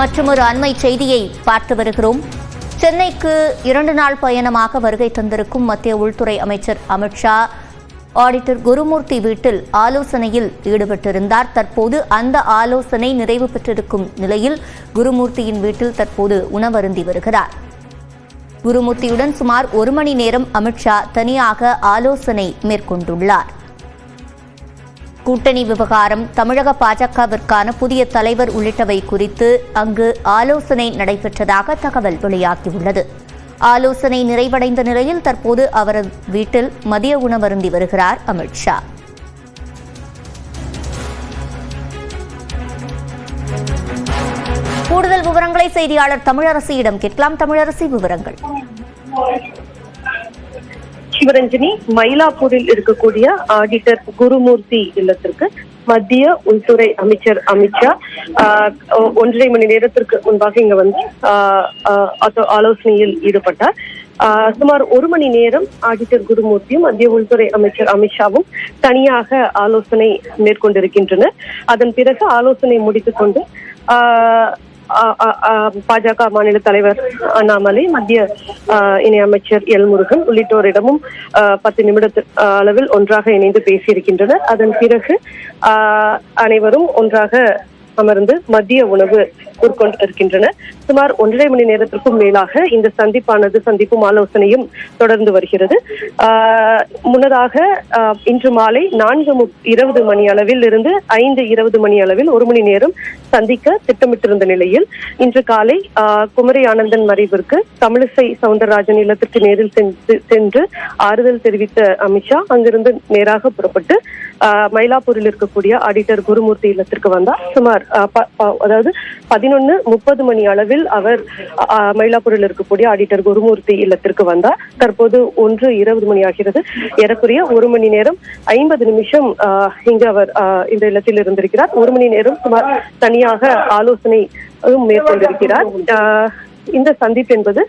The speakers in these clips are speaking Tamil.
மற்றொரு அண்மை செய்தியை பார்த்து வருகிறோம். சென்னைக்கு இரண்டு நாள் பயணமாக வருகை தந்திருக்கும் மத்திய உள்துறை அமைச்சர் அமித்ஷா ஆடிட்டர் குருமூர்த்தி வீட்டில் ஆலோசனையில் ஈடுபட்டிருந்தார். தற்போது அந்த ஆலோசனை நிறைவு பெற்றிருக்கும் நிலையில் குருமூர்த்தியின் வீட்டில் தற்போது உணவருந்தி வருகிறார். குருமூர்த்தியுடன் சுமார் ஒரு மணி நேரம் அமித்ஷா தனியாக ஆலோசனை மேற்கொண்டுள்ளார். கூட்டணி விவகாரம் தமிழக பாஜகவிற்கான புதிய தலைவர் உள்ளிட்டவை குறித்து அங்கு ஆலோசனை நடைபெற்றதாக தகவல் வெளியாகியுள்ளது. ஆலோசனை நிறைவடைந்த நிலையில் தற்போது அவரது வீட்டில் மதிய உணவருந்தி வருகிறார் அமித்ஷா கூடுதல் விவரங்களை செய்தியாளர் தமிழரசியிடம் கேட்கலாம். தமிழரசி விவரங்கள். சிவரஞ்சனி மயிலாப்பூரில் இருக்கக்கூடிய ஆடிட்டர் குருமூர்த்தி இல்லத்திற்கு மத்திய உள்துறை அமைச்சர் அமித்ஷா ஆஹ், ஒன்றரை மணி நேரத்திற்கு முன்பாக இங்க வந்து ஆஹ், ஆஹ், ஆலோசனையில் ஈடுபட்டார். ஆஹ், சுமார் ஒரு மணி நேரம் ஆடிட்டர் குருமூர்த்தியும் மத்திய உள்துறை அமைச்சர் அமித்ஷாவும் தனியாக ஆலோசனை மேற்கொண்டிருக்கின்றனர். அதன் பிறகு ஆலோசனை முடித்துக் கொண்டு ஆஹ், பாஜக மாநில தலைவர் அண்ணாமலை மத்திய இணையமைச்சர் எல் முருகன் உள்ளிட்டோரிடமும் பத்து நிமிடத்து அளவில் ஒன்றாக இணைந்து பேசியிருக்கின்றனர். அதன் பிறகு அனைவரும் ஒன்றாக அமர்ந்து மதிய உணவு உட்கொண்டு இருக்கின்றனர் சுமார் ஒன்றரை மணி நேரத்திற்கும் மேலாக இந்த சந்திப்பானது சந்திப்பும் ஆலோசனையும் தொடர்ந்து வருகிறது. முன்னதாக இன்று மாலை நான்கு இருபது மணி அளவில் இருந்து ஐந்து இருபது மணி அளவில் ஒரு மணி நேரம் சந்திக்க திட்டமிட்டிருந்த நிலையில் இன்று காலை ஆஹ் குமரி ஆனந்தன் மறைவிற்கு தமிழிசை சவுந்தரராஜன் இல்லத்திற்கு நேரில் சென்று சென்று ஆறுதல் தெரிவித்த அமித்ஷா அங்கிருந்து நேராக புறப்பட்டு மயிலாப்பூரில் இருக்கக்கூடிய ஆடிட்டர் குருமூர்த்தி இல்லத்திற்கு வந்தார். சுமார் அதாவது பதினொன்னு முப்பது மணி அளவில் அவர் மயிலாப்பூரில் இருக்கக்கூடிய ஆடிட்டர் குருமூர்த்தி இல்லத்திற்கு வந்தார். தற்போது ஒன்று இருபது மணி ஆகிறது. ஏறக்குறைய ஒரு மணி நேரம் ஐம்பது நிமிஷம் ஆஹ் இங்கு அவர் ஆஹ் இந்த இல்லத்தில் இருந்திருக்கிறார். ஒரு மணி நேரம் சுமார் தனியாக ஆலோசனை மேற்கொண்டிருக்கிறார். ஆஹ் இந்த சந்திப்பு என்பது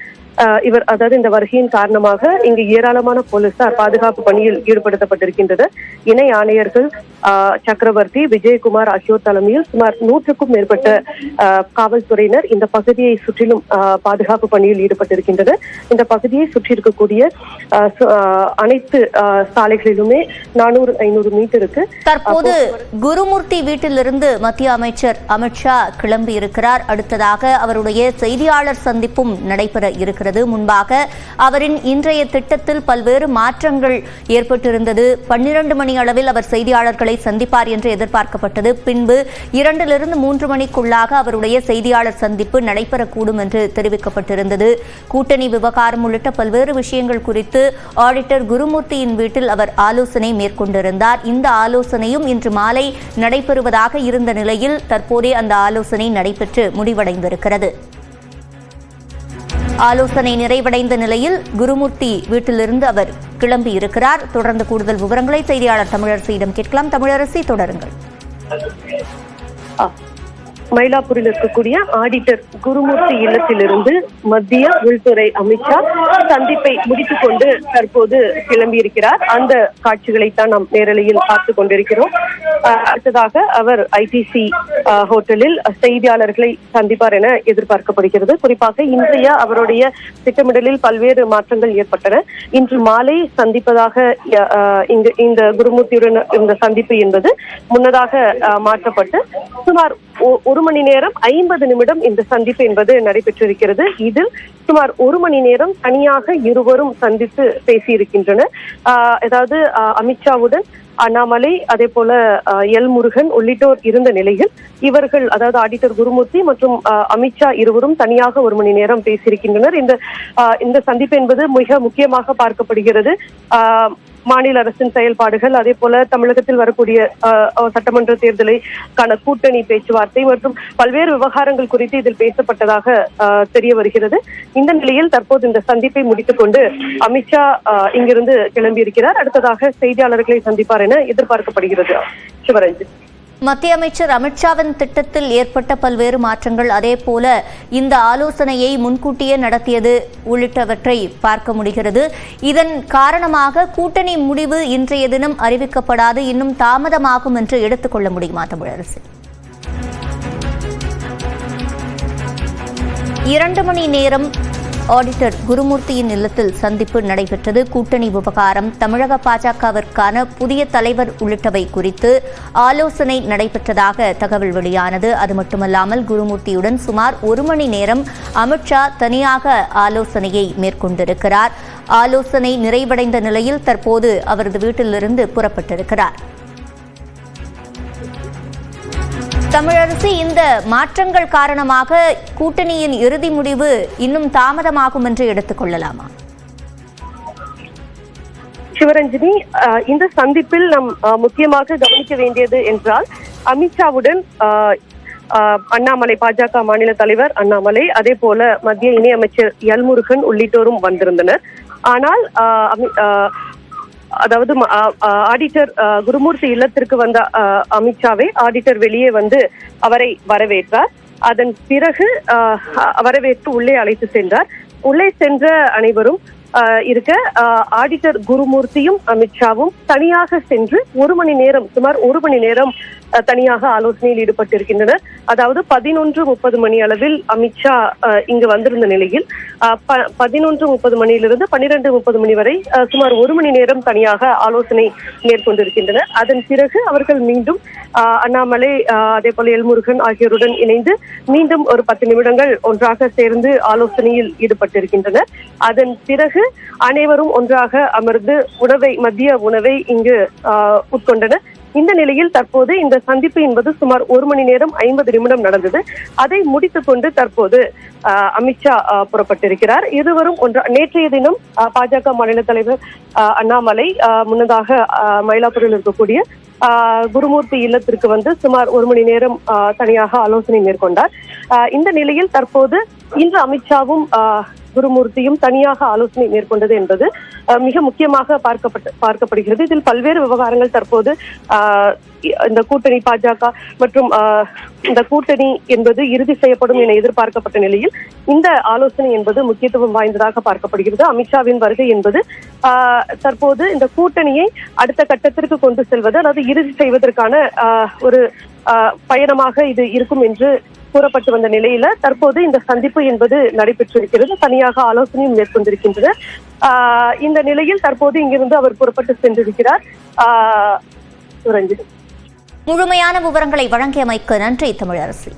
இவர் அதாவது இந்த வருகையின் காரணமாக இங்கு ஏராளமான போலீசார் பாதுகாப்பு பணியில் ஈடுபடுத்தப்பட்டிருக்கின்றனர் இணை ஆணையர்கள் சக்கரவர்த்தி விஜயகுமார் ஆகியோர் தலைமையில் சுமார் நூற்றுக்கும் மேற்பட்ட காவல்துறையினர் இந்த பகுதியை சுற்றிலும் பாதுகாப்பு பணியில் ஈடுபட்டிருக்கின்றனர் இந்த பகுதியை சுற்றி இருக்கக்கூடிய அனைத்து சாலைகளிலுமே நானூறு ஐநூறு மீட்டருக்கு தற்போது குருமூர்த்தி வீட்டிலிருந்து மத்திய அமைச்சர் அமித்ஷா கிளம்பி இருக்கிறார் அடுத்ததாக அவருடைய செய்தியாளர் சந்திப்பும் நடைபெற இருக்கிறது. முன்பாக அவரின் இன்றைய திட்டத்தில் பல்வேறு மாற்றங்கள் ஏற்பட்டிருந்தது. பன்னிரண்டு மணி அளவில் அவர் செய்தியாளர்களை சந்திப்பார் என்று எதிர்பார்க்கப்பட்டது. பின்பு இரண்டிலிருந்து மூன்று மணிக்குள்ளாக அவருடைய செய்தியாளர் சந்திப்பு நடைபெறக்கூடும் என்று தெரிவிக்கப்பட்டிருந்தது. கூட்டணி விவகாரம் உள்ளிட்ட பல்வேறு விஷயங்கள் குறித்து ஆடிட்டர் குருமூர்த்தியின் வீட்டில் அவர் ஆலோசனை மேற்கொண்டிருந்தார். இந்த ஆலோசனையும் இன்று மாலை நடைபெறுவதாக இருந்த நிலையில் தற்போதே அந்த ஆலோசனை நடைபெற்று முடிவடைந்திருக்கிறது. ஆலோசனை நிறைவடைந்த நிலையில் குருமூர்த்தி வீட்டிலிருந்து அவர் கிளம்பி இருக்கிறார். தொடர்ந்து கூடுதல் விவரங்களை செய்தியாளர் தமிழரசியிடம் கேட்கலாம். தமிழரசி தொடருங்கள். மயிலாப்பூரில் இருக்கக்கூடிய ஆடிட்டர் குருமூர்த்தி இல்லத்திலிருந்து மத்திய உள்துறை அமைச்சர் சந்திப்பை முடித்துக் கொண்டு தற்போது கிளம்பியிருக்கிறார். அந்த காட்சிகளைத்தான் நாம் நேரலையில் பார்த்து கொண்டிருக்கிறோம். அடுத்ததாக அவர் ஐடிசி ஹோட்டலில் செய்தியாளர்களை சந்திப்பார் என எதிர்பார்க்கப்படுகிறது. குறிப்பாக இன்றைய அவருடைய திட்டமிடலில் பல்வேறு மாற்றங்கள் ஏற்பட்டன. இன்று மாலை சந்திப்பதாக இங்கு இந்த குருமூர்த்தியுடன் இந்த சந்திப்பு என்பது முன்னதாக மாற்றப்பட்டு சுமார் ஒரு ஒரு மணி நேரம் ஐம்பது நிமிடம் இந்த சந்திப்பு என்பது நடைபெற்றிருக்கிறது. இதில் சுமார் ஒரு மணி நேரம் தனியாக இருவரும் சந்தித்து பேசியிருக்கின்றனர். ஆஹ் அதாவது ஆஹ் அமித்ஷாவுடன் அண்ணாமலை அதே போல எல் முருகன் உள்ளிட்டோர் இருந்த நிலையில் இவர்கள் அதாவது ஆடிட்டர் குருமூர்த்தி மற்றும் அமித்ஷா இருவரும் தனியாக ஒரு மணி நேரம் பேசியிருக்கின்றனர். இந்த ஆஹ் இந்த சந்திப்பு என்பது மிக முக்கியமாக பார்க்கப்படுகிறது. ஆஹ் மாநில அரசின் செயல்பாடுகள் அதே போல தமிழகத்தில் வரக்கூடிய ஆஹ், சட்டமன்ற தேர்தலைக்கான கூட்டணி பேச்சுவார்த்தை மற்றும் பல்வேறு விவகாரங்கள் குறித்து இதில் பேசப்பட்டதாக தெரிய வருகிறது. இந்த நிலையில் தற்போது இந்த சந்திப்பை முடித்துக் கொண்டு அமித்ஷா இங்கிருந்து கிளம்பியிருக்கிறார். அடுத்ததாக செய்தியாளர்களை சந்திப்பார் என எதிர்பார்க்கப்படுகிறது. சிவரஞ்சித் மத்திய அமைச்சர் அமித்ஷாவின் திட்டத்தில் ஏற்பட்ட பல்வேறு மாற்றங்கள் அதே போல இந்த ஆலோசனையை முன்கூட்டியே நடத்தியது உள்ளிட்டவற்றை பார்க்க முடிகிறது. இதன் காரணமாக கூட்டணி முடிவு இன்றைய தினம் அறிவிக்கப்படாது இன்னும் தாமதமாகும் என்று எடுத்துக்கொள்ள முடியுமா தமிழரசு? இரண்டு மணி நேரம் ஆடிட்டர் குருமூர்த்தியின் இல்லத்தில் சந்திப்பு நடைபெற்றது. கூட்டணி விவகாரம் தமிழக பாஜகவிற்கான புதிய தலைவர் உள்ளிட்டவை குறித்து ஆலோசனை நடைபெற்றதாக தகவல் வெளியானது. அது மட்டுமல்லாமல் குருமூர்த்தியுடன் சுமார் ஒரு மணி நேரம் அமித்ஷா தனியாக ஆலோசனையை மேற்கொண்டிருக்கிறார். ஆலோசனை நிறைவடைந்த நிலையில் தற்போது அவரது வீட்டிலிருந்து புறப்பட்டிருக்கிறார். தமிழரசு இந்த மாற்றங்கள் காரணமாக கூட்டணியின் இறுதி முடிவு இன்னும் தாமதமாகும் என்று எடுத்துக்கொள்ளலாமா சிவரஞ்சினி அஹ், இந்த சந்திப்பில் நாம் அஹ், முக்கியமாக கவனிக்க வேண்டியது என்றால் அமித்ஷாவுடன் அஹ், அண்ணாமலை பாஜக மாநில தலைவர் அண்ணாமலை அதே போல மத்திய இணையமைச்சர் எல்முருகன் உள்ளிட்டோரும் வந்திருந்தனர். ஆனால் அதாவது ஆடிட்டர் குருமூர்த்தி இல்லத்திற்கு வந்த அமித்ஷாவே ஆடிட்டர் வெளியே வந்து அவரை வரவேற்றார். அதன் பிறகு வரவேற்று உள்ளே அழைத்து சென்றார். உள்ளே சென்ற அனைவரும் ஆஹ் இருக்க ஆஹ் ஆடிட்டர் குருமூர்த்தியும் அமித்ஷாவும் தனியாக சென்று ஒரு மணி நேரம் சுமார் ஒரு மணி நேரம் தனியாக ஆலோசனையில் ஈடுபட்டிருக்கின்றனர் அதாவது பதினொன்று முப்பது மணி அளவில் அமித்ஷா இங்கு வந்திருந்த நிலையில் பதினொன்று முப்பது மணியிலிருந்து பன்னிரண்டு முப்பது மணி வரை சுமார் ஒரு மணி நேரம் தனியாக ஆலோசனை மேற்கொண்டிருக்கின்றனர் அதன் பிறகு அவர்கள் மீண்டும் ஆஹ் அண்ணாமலை ஆஹ் அதே போல எல்முருகன் ஆகியோருடன் இணைந்து மீண்டும் ஒரு பத்து நிமிடங்கள் ஒன்றாக சேர்ந்து ஆலோசனையில் ஈடுபட்டிருக்கின்றனர். அதன் பிறகு அனைவரும் ஒன்றாக அமர்ந்து உணவை மதிய உணவை இங்கு ஆஹ் உட்கொண்டனர். இந்த நிலையில் தற்போது இந்த சந்திப்பு என்பது சுமார் ஒரு மணி நேரம் ஐம்பது நிமிடம் நடந்தது. அதை முடித்துக் கொண்டு தற்போது அமித்ஷா புறப்பட்டிருக்கிறார். இருவரும் ஒன்றா நேற்றைய தினம் பாஜக மாநில தலைவர் அண்ணாமலை ஆஹ் முன்னதாக மயிலாப்பூரில் இருக்கக்கூடிய ஆஹ் குருமூர்த்தி இல்லத்திற்கு வந்து சுமார் ஒரு மணி நேரம் தனியாக ஆலோசனை மேற்கொண்டார். இந்த நிலையில் தற்போது இன்று அமித்ஷாவும் ஆஹ் குருமூர்த்தியும் தனியாக ஆலோசனை மேற்கொண்டது என்பது மிக முக்கியமாக பார்க்கப்பட்டு பார்க்கப்படுகிறது. இதில் பல்வேறு விவகாரங்கள் தற்போது ஆஹ் இந்த கூட்டணி பாஜக மற்றும் ஆஹ் இந்த கூட்டணி என்பது இறுதி செய்யப்படும் என எதிர்பார்க்கப்பட்ட நிலையில் இந்த ஆலோசனை என்பது முக்கியத்துவம் வாய்ந்ததாக பார்க்கப்படுகிறது. அமித்ஷாவின் வருகை என்பது ஆஹ் தற்போது இந்த கூட்டணியை அடுத்த கட்டத்திற்கு கொண்டு செல்வது அதாவது இறுதி செய்வதற்கான ஆஹ் ஒரு ஆஹ் பயணமாக இது இருக்கும் என்று கூறப்பட்டு வந்த நிலையில தற்போது இந்த சந்திப்பு என்பது நடைபெற்றிருக்கிறது. தனியாக ஆலோசனையும் மேற்கொண்டிருக்கின்றனர் ஆஹ் இந்த நிலையில் தற்போது இங்கிருந்து அவர் புறப்பட்டு சென்றிருக்கிறார். ஆஹ் முழுமையான விவரங்களை வழங்கியமைக்கு நன்றி தமிழரசி.